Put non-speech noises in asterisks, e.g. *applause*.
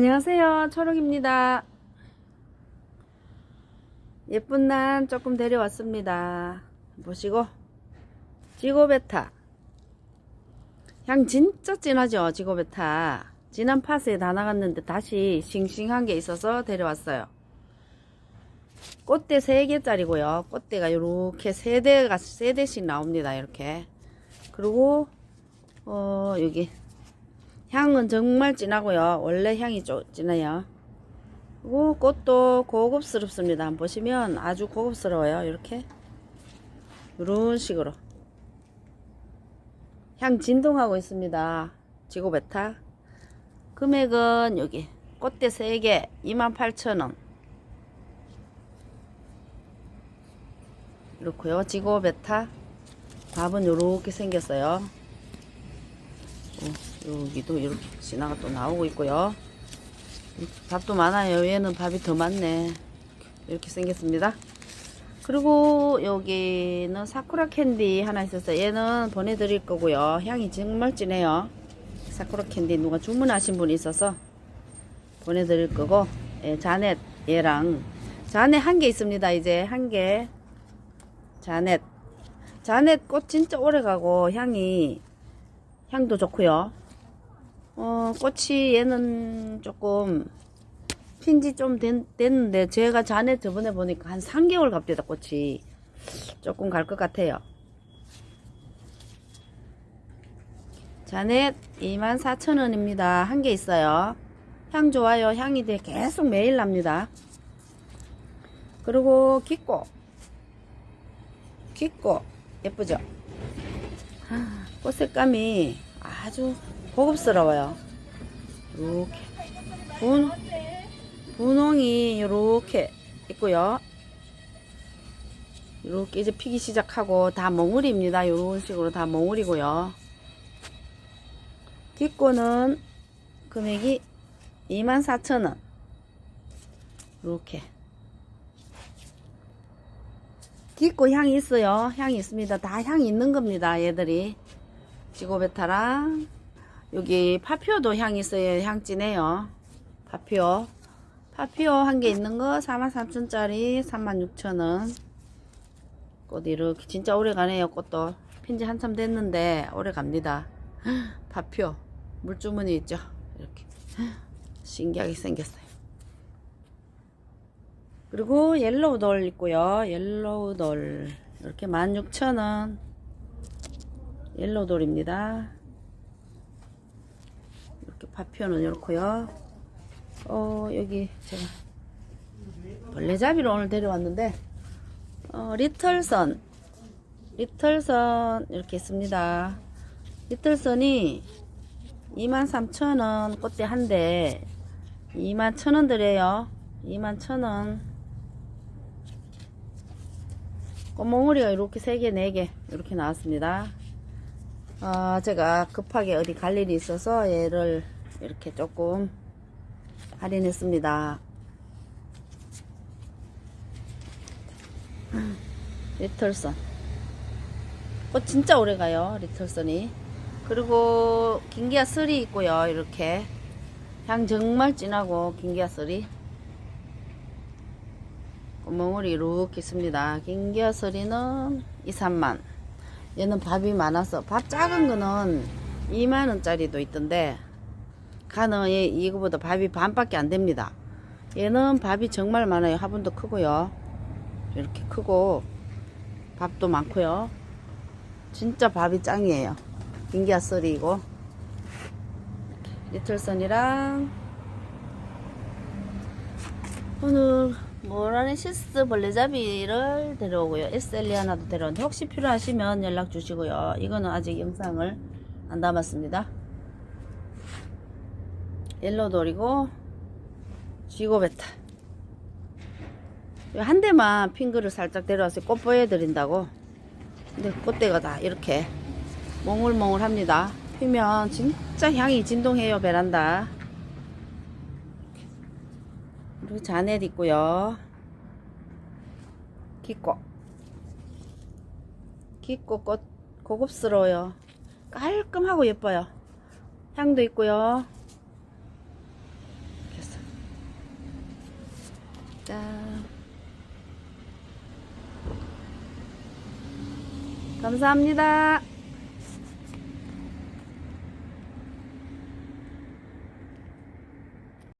안녕하세요. 초록입니다. 예쁜 난 조금 데려왔습니다. 보시고 지고베타 향 진짜 진하죠 지고베타 지난 파스에 다 나갔는데 다시 싱싱한 게 있어서 데려왔어요. 꽃대 3개짜리고요. 꽃대가 이렇게 3대가 3대씩 나옵니다. 이렇게. 그리고 어 여기 향은 정말 진하고요. 원래 향이 좀 진해요. 그리고 꽃도 고급스럽습니다. 보시면 아주 고급스러워요. 이렇게 이런 식으로 향 진동하고 있습니다. 지고베타 금액은 여기 꽃대 3개 28,000원 이렇고요. 지고베타 밥은 이렇게 생겼어요. 어, 여기도 이렇게 진화가 또 나오고 있고요. 밥도 많아요. 얘는 밥이 더 많네. 이렇게 생겼습니다. 그리고 여기는 사쿠라 캔디 하나 있었어요. 얘는 보내드릴 거고요. 향이 정말 진해요. 사쿠라 캔디 누가 주문하신 분이 있어서 보내드릴 거고 예, 자넷 얘랑 자넷 한 개 있습니다. 이제 한 개. 자넷. 자넷 꽃 진짜 오래 가고 향이 향도 좋고요. 어, 꽃이 얘는 조금 핀지 좀 된, 됐는데 제가 자네 저번에 보니까 한 3개월 갑니다 꽃이 조금 갈 것 같아요. 자넷 24,000원입니다. 한 개 있어요. 향 좋아요. 향이 돼 계속 매일 납니다. 그리고 기꼬 기꼬 예쁘죠? 아, 꽃 색감이 아주 고급스러워요. 이렇게 분 분홍이 이렇게 있고요. 이렇게 이제 피기 시작하고 다 몽울입니다. 이런 식으로 다 몽울이고요. 뒷꼬는 금액이 24,000원. 이렇게 깃고 향이 있어요. 향이 있습니다. 다 향이 있는 겁니다. 얘들이. 지고베타랑 여기 파피오도 향이 있어요. 향 진해요. 파피오. 파피오 한 개 있는 거 43,000짜리 36,000원. 꽃 이렇게 진짜 오래 가네요. 꽃도. 핀지 한참 됐는데 오래 갑니다. *gasps* 파피오. 물주머니 있죠. 이렇게. *gasps* 신기하게 생겼어요. 그리고 옐로우 돌 있고요. 옐로우 돌 이렇게 16,000원. 옐로우 돌입니다. 이렇게 파피오는 이렇고요. 어, 여기 제가 벌레잡이를 오늘 데려왔는데 어, 리틀선 리틀선 이렇게 있습니다. 리틀선이 23,000원 꽃대 한 대 21,000원 드려요. 21,000원 꽃몽우리가 이렇게 3개, 4개 이렇게 나왔습니다. 어, 제가 급하게 어디 갈 일이 있어서 얘를 이렇게 조금 할인했습니다. 리틀선. 꽃 진짜 오래 가요, 리틀선이. 그리고 긴기아 3 있고요, 이렇게. 향 정말 진하고, 긴기아 3. 멍울이 이렇게 있습니다. 긴기아 서리는 2, 3만. 얘는 밥이 많아서 밥 작은 거는 2만 원짜리도 있던데 가는 얘 이거보다 밥이 반밖에 안 됩니다. 얘는 밥이 정말 많아요. 화분도 크고요. 이렇게 크고 밥도 많고요. 진짜 밥이 짱이에요. 긴기아 서리이고 리틀선이랑 오늘 모라네시스 벌레잡이를 데려오고요. SLE 하나도 데려오는데 혹시 필요하시면 연락 주시고요. 이거는 아직 영상을 안 담았습니다. 옐로돌이고 쥐고베타 한 대만 핑크를 살짝 데려와서 꽃 보여드린다고 근데 꽃대가 다 이렇게 몽울몽울합니다. 피면 진짜 향이 진동해요 베란다 그리고 자넷 있고요. 기꼬. 기꼬 꽃 고급스러워요. 깔끔하고 예뻐요. 향도 있고요. 됐어. 짠. 감사합니다.